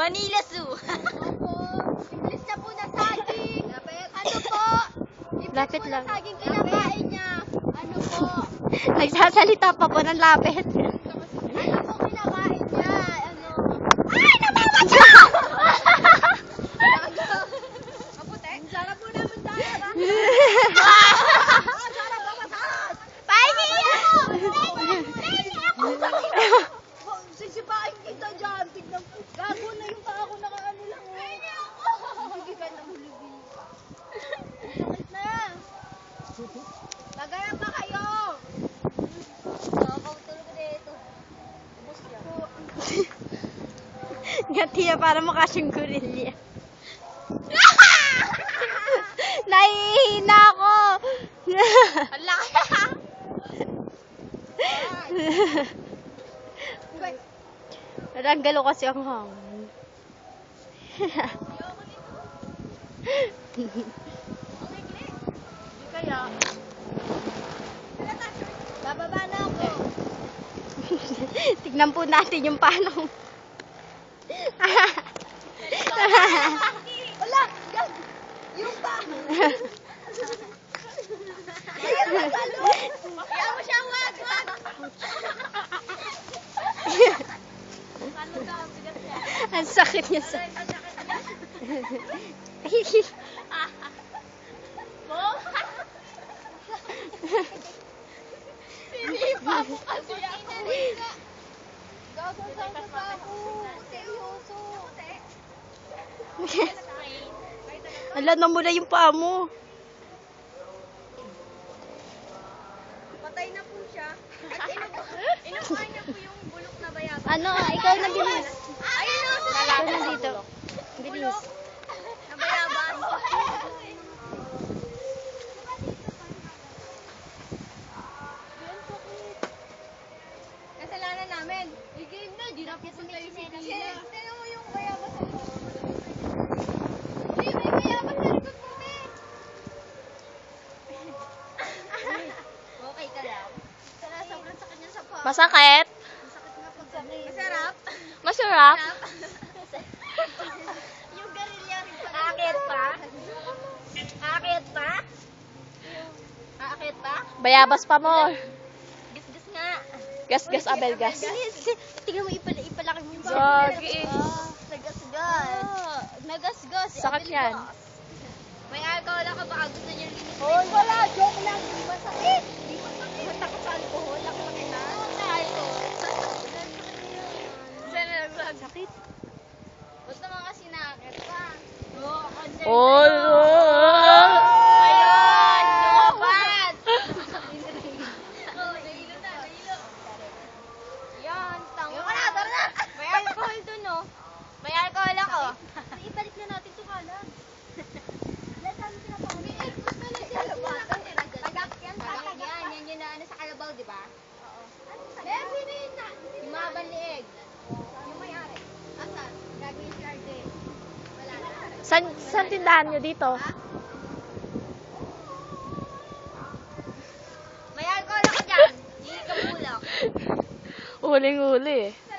Manila Zoo. Opo. English na po na saging. Ano po? English Lapit po lang. na saging kinakain niya. Ano po? Nagsasalita pa po ng lapit. Ano po kinakain niya? Ano? Ay, namamasa! Maputi? Sarap po naman tayo. ha? Sarap ba masarap? Pahingi ako! Sisipain kita dyan. Tignan po. Gago na yung paa ko nakaano lang. oh. Sige ka na hulubi. Sakit na. Tagayan pa kayo. Nakakautulog na ito. Ubus yan. Gatiya para mukha siyang gorilla. Nahihina ako! Hala Naranggalo kasi ang hangin. Hindi kaya. Bababa na ako. Tignan po natin yung paano. Wala! Gag! Yung pa! Ayan mo siya, wag! Wag! Ang sakit niya sa... Mo? Sinipa mo kasi ako. Gagawin pa ako. Seryoso. Ala, namula yung paa mo. Patay na po siya. At inukuha niya po yung bulok na bayabas. Ano, ikaw na bilis. Kasalanan namin. I-game na, di na po tayo sinila. Tignan mo yung bayabas sa likod. Uy, may bayabas sa likod mo. Okay ka lang. Sana sobrang sakit niya sa paa. Masakit? Masakit nga pag sakit. Masarap. Masarap? yung garilya rin pala. Aakit pa? Aakit pa? Aakit pa? Bayabas pa mo. Gas, gas, abel, gas. Tingnan mo, ipala, ipalaki mo yung Gagi. Ah, Nagasgas. Nagasgas. Sakit yan. May alcohol ako, baka gusto niyo linis. Oh, wala. Joke lang. Di masakit. Di masakit. Matakot sa alcohol. Laki-laki na. Sa alcohol. Sana naglag. Sakit. Basta mga sinakit pa. Oo. Oh, Ayun! Lumabas! Oh, nahilo na, nahilo. Yan, tama. Yung na, tara na! May alcohol dun, oh. May alcohol ako. Ibalik na natin ito kalan. Lasan sila pa. May alcohol pala siya. Tagak yan, tagak yan. Yan yun na ano sa kalabaw, di ba? Oo. Meron sino yun na? Yung mga banlieg. Yung may-ari. Asan? Gagawin si RJ. Wala na. San, san tindahan nyo dito? May alcohol ako dyan. Hindi ka bulak. Uling-uli eh.